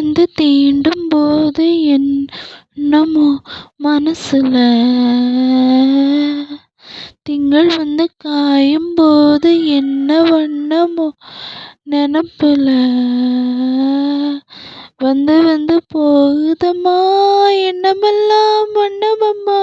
வந்து தீண்டும் போது என்னமோ மனசுல. திங்கள் வந்து காயும் போது என்ன வண்ணமோ நினப்புல. வந்து வந்து போகுதம்மா எண்ணமெல்லாம் வண்ணமம்மா.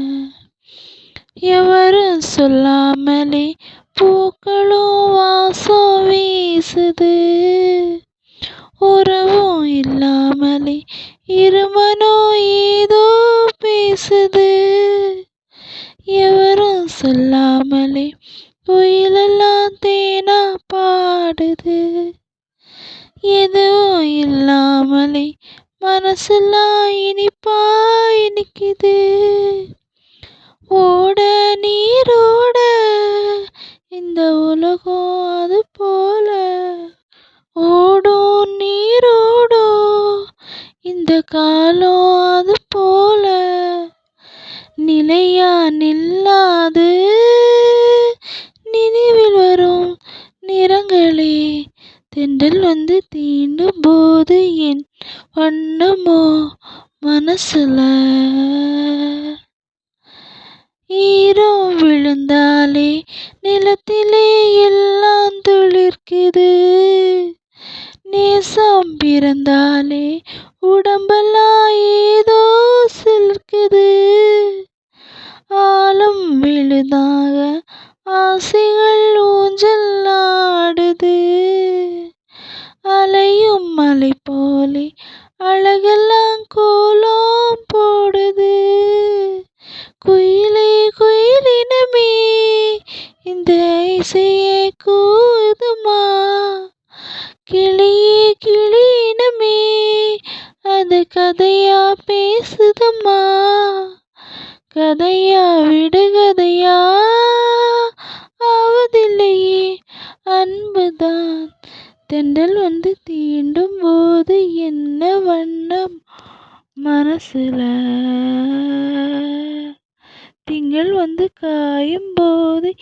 எவரும் சொல்லாமலே பூக்களும் வாசம் வீசுது. உறவும் இல்லாமலே இருமனோ ஏதோ பேசுது. எவரும் சொல்லாமலே குயிலெல்லாம் தேனா பாடுது. எதுவும் இல்லாமலே மனசெல்லாம் இனிப்பா இனிக்குது ஓட நீரோட இந்த உலகம் அது போல. ஓடும் நீரோடும் இந்த காலம் அது போல. நிலையா நில்லாது நினைவில் வரும் நிறங்களே. தென்றல் வந்து தீண்டும் போது என் வண்ணமோ மனசுல. ஈரம் விழுந்தாலே நிலத்திலே எல்லாம் துளிர்க்குது. நேசம் பிறந்தாலே உடம்பெல்லாம் ஏதோ சிலிர்க்குது. ஆழம் விழுதான் இசையை கூதுமா? கிளியே கிளீனமே அது கதையா பேசுதம்மா கதையா விடுகதையா ஆவதில்லையே அன்புதான். தென்றல் வந்து தீண்டும் போது என்ன வண்ணம் மனசுல? திங்கள் வந்து காயும் போது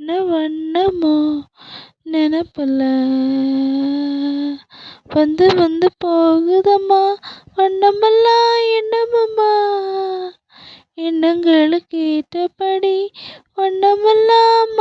என்ன வண்ணமோ நினப்புல? வந்து வந்து போகுதம்மா வண்ணமெல்லாம் எண்ணமம்மா எண்ணங்களுக்கு ஏற்றபடி வண்ணமெல்லாம்